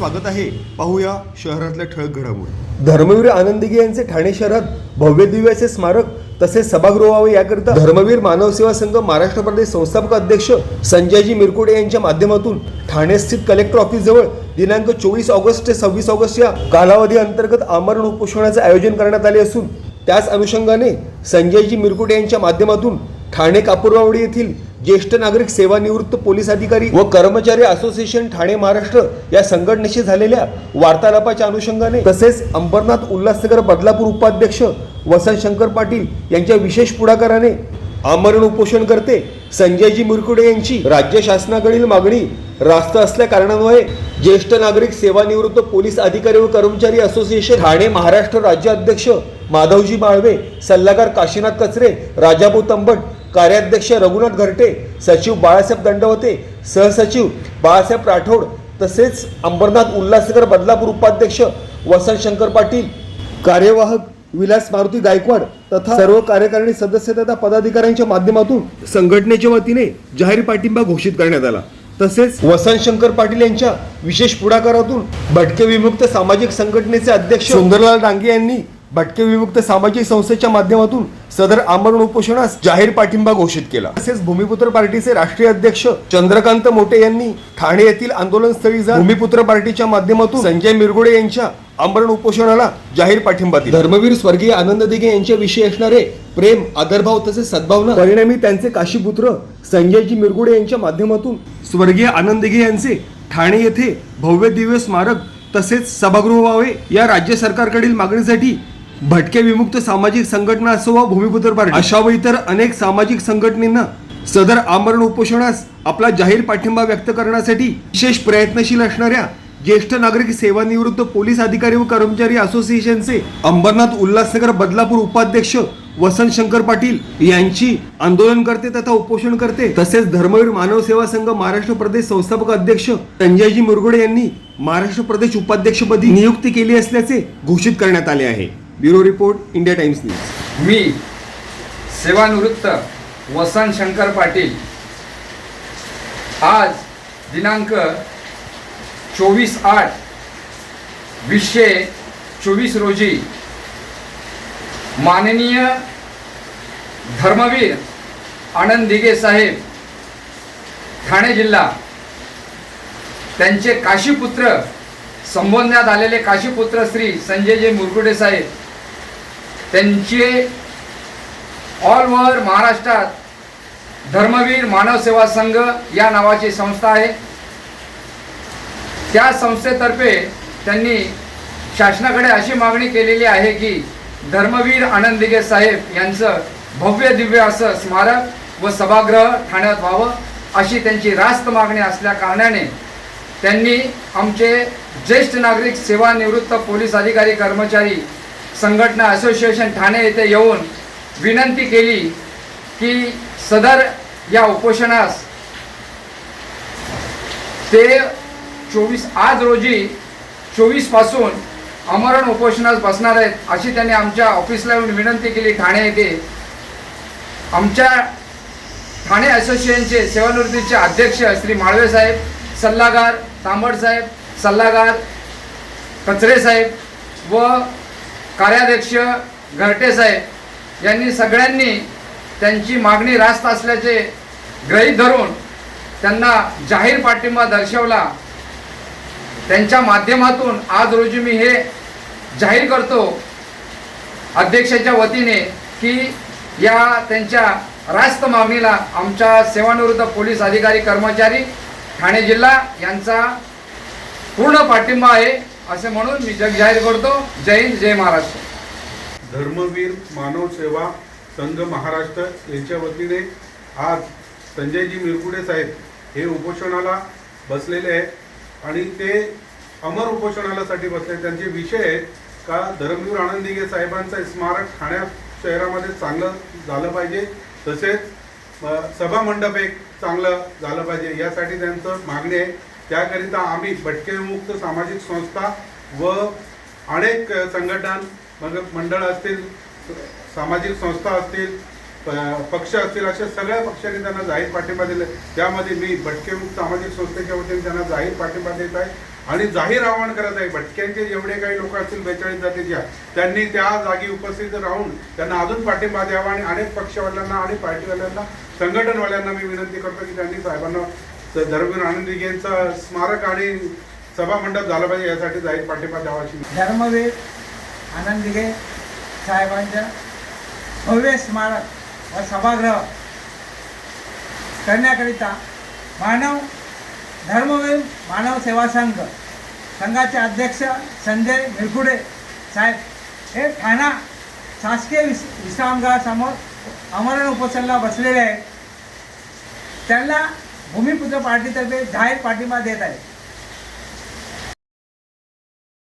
स्वागत आहे. पाहूया शहरातल्या ठळक घडामोडी. धर्मवीर आनंदगी यांचे ठाणे शहरात भव्य दिव्याचे स्मारक तसेच सभागृह व्हावे याकरिता धर्मवीर मानव सेवा संघ महाराष्ट्र प्रदेश संस्थापक अध्यक्ष संजयजी मिरकुडे यांच्या माध्यमातून ठाणे स्थित कलेक्टर ऑफिस जवळ दिनांक चोवीस ऑगस्ट ते सव्वीस ऑगस्ट या कालावधी अंतर्गत आमरण उपोषणाचे आयोजन करण्यात आले असून त्याच अनुषंगाने संजयजी मिरकुटे यांच्या माध्यमातून ठाणे कापूरवावडी येथील ज्येष्ठ नागरिक सेवानिवृत्त पोलीस अधिकारी व कर्मचारी असोसिएशन ठाणे महाराष्ट्र या संघटनेशी झालेल्या वार्तालापाच्या अनुषंगाने तसेच अंबरनाथ उल्हासनगर बदलापूर उपाध्यक्ष वसंत शंकर पाटील यांच्या विशेष पुढाकाराने आमरण उपोषण करते संजयजी मुरकुडे यांची राज्य शासनाकडील मागणी रास्त असल्या कारणामुळे ज्येष्ठ नागरिक सेवानिवृत्त पोलीस अधिकारी व कर्मचारी असोसिएशन ठाणे महाराष्ट्र राज्य अध्यक्ष माधवजी माळवे सल्लागार काशीनाथ कचरे राजाभाऊ तंबट कार्याध्यक्ष रघुनाथ घरटे सचिव बाळासाहेब दंडवते सहसचिव बाळासाहेब राठोड तसेच अंबरनाथ उल्हासनगर बदलापूर उपाध्यक्ष वसंत शंकर पाटील. कार्यवाहक विलास मारुती गायकवाड तथा सर्व कार्यकारिणी सदस्य तथा पदाधिकाऱ्यांच्या माध्यमातून संघटनेच्या वतीने जाहीर पाठिंबा घोषित करण्यात आला. तसेच वसंत शंकर पाटील यांच्या विशेष पुढाकारातून भटके विमुक्त सामाजिक संघटनेचे अध्यक्ष सुंदरलाल डांगे यांनी भटके विमुक्त सामाजिक संस्थेच्या माध्यमातून सदर आमरण उपोषणास जाहीर पाठिंबा घोषित केला. तसेच भूमिपुत्र पार्टीचे राष्ट्रीय अध्यक्ष चंद्रकांत मोटे यांनी ठाणे येथील आंदोलन स्थळी जाऊन भूमिपुत्र पार्टीच्या माध्यमातून संजय मिरगुडे यांच्या आमरण उपोषणाला जाहीर पाठिंबा दिला. धर्मवीर स्वर्गीय आनंद दिघे यांच्याविषयी असणारे प्रेम आदरभाव तसेच सद्भावना परिणामी त्यांचे काशीपुत्र संजयजी मिरगुडे यांच्या माध्यमातून स्वर्गीय आनंद दिघे यांचे ठाणे येथे भव्य दिव्य स्मारक तसेच सभागृह व्हावे या राज्य सरकारकडील मागणीसाठी भटके विमुक्त सामाजिक संघटना असो वा भूमिपुत्र पार्टी अशा व इतर अनेक सामाजिक संघटनेना सदर आमरण उपोषणास आपला जाहीर पाठिंबा व्यक्त करण्यासाठी विशेष प्रयत्नशील असणाऱ्या ज्येष्ठ नागरिक सेवानिवृत्त पोलीस अधिकारी व कर्मचारी असोसिएशनचे अंबरनाथ उल्हासनगर बदलापूर उपाध्यक्ष वसंत शंकर पाटील यांची आंदोलन करते तथा उपोषण करते तसेच धर्मवीर मानव सेवा संघ महाराष्ट्र प्रदेश संस्थापक अध्यक्ष संजयजी मुरगुडे यांनी महाराष्ट्र प्रदेश उपाध्यक्षपदी नियुक्ती केली असल्याचे घोषित करण्यात आले आहे. Bureau report India Times news. मी सेवानिवृत्त वसंत शंकर पाटील. आज दिनांक चोवीस आठ वीसशे चोवीस रोजी. माननीय धर्मवीर आनंद दिघे साहेब ठाणे जिल्हा. त्यांचे काशीपुत्र संबोधण्यात आलेले काशीपुत्र श्री संजयजी मुरगुडे साहेब त्यांचे ऑल ओव्हर महाराष्ट्रात धर्मवीर मानव सेवा संघ या नावाची संस्था आहे. त्या संस्थेतर्फे त्यांनी शासनाकडे अशी मागणी केलेली आहे की धर्मवीर आनंद दिघे साहेब यांचं भव्य दिव्य असं स्मारक व सभागृह ठाण्यात व्हावं अशी त्यांची रास्त मागणी असल्या कारणाने त्यांनी आमचे ज्येष्ठ नागरिक सेवानिवृत्त पोलीस अधिकारी कर्मचारी संघटना असोसिएशन ठाणे येथे येऊन विनंती केली की सदर या उपोषणास ते चोवीस आज रोजी चोवीसपासून उपोषणास बसणार आहेत अशी त्यांनी आमच्या ऑफिसला येऊन विनंती केली ठाणे येथे. आमच्या ठाणे असोसिएशनचे सेवानिवृत्तीचे अध्यक्ष श्री माळवे साहेब सल्लागार तांबड साहेब सल्लागार कचरे साहेब व कार्याध्यक्ष घरटे साहेब यांनी सगळ्यांनी त्यांची मागणी रास्त असल्याचे गृहीत धरून त्यांना जाहीर पाठिंबा दर्शवला. त्यांच्या माध्यमातून आज रोजी मी हे जाहीर करतो अध्यक्षाच्या वतीने की या त्यांच्या रास्त मागणीला आमच्या सेवानिवृत्त पोलीस अधिकारी कर्मचारी ठाणे जिल्हा यांचा पूर्ण पाठिंबा आहे. असे म्हणून मी जग जाहीर करतो. जय हिंद जय महाराष्ट्र. धर्मवीर मानव सेवा संघ महाराष्ट्र यांच्या वतीने आज संजयजी मिरकुडे साहेब हे उपोषणाला बसलेले आहेत आणि ते अमर उपोषणालासाठी बसले त्यांचे विषय आहेत का धर्मवीर आनंद साहेबांचं स्मारक ठाण्या शहरामध्ये चांगलं झालं पाहिजे तसेच सभामंडप सभा मंडप एक चांगलं झालं पाहिजे यासाठी त्यांचं मागणी आहे. त्याकरिता आम्ही भटकेमुक्त सामाजिक संस्था व अनेक संघटन मग मंडळ असतील सामाजिक संस्था असतील प- पक्ष असतील अशा सगळ्या पक्षांनी त्यांना जाहीर पाठिंबा दिला. त्यामध्ये मी भटकेमुक्त सामाजिक संस्थेच्या वतीने त्यांना जाहीर पाठिंबा देत आहे आणि जाहीर आवाहन करत आहे भटक्यांचे जेवढे काही लोक असतील बेचाळीस जातीच्या त्यांनी त्या जागी उपस्थित राहून त्यांना अजून पाठिंबा द्यावा आणि अनेक पक्षवाल्यांना आणि पार्टीवाल्यांना संघटनवाल्यांना मी विनंती करतो की त्यांनी साहेबांना तर धर्मवीर आनंद दिघे यांचं स्मारक आणि सभा मंडप झालं पाहिजे यासाठी जाहीर पाठिंबा द्यावा अशी धर्मवीर आनंद दिघे साहेबांच्या भव्य स्मारक व सभागृह करण्याकरिता मानव धर्मवीर मानव सेवा संघ संघाचे अध्यक्ष संजय मिरकुडे साहेब हे ठाणा शासकीय विस विश्रामगृहासमोर आमरण उपोषणाला बसलेले आहेत. त्यांना भूमिपुत्र पार्टीतर्फे जाहीर पाठिंबा देत आहे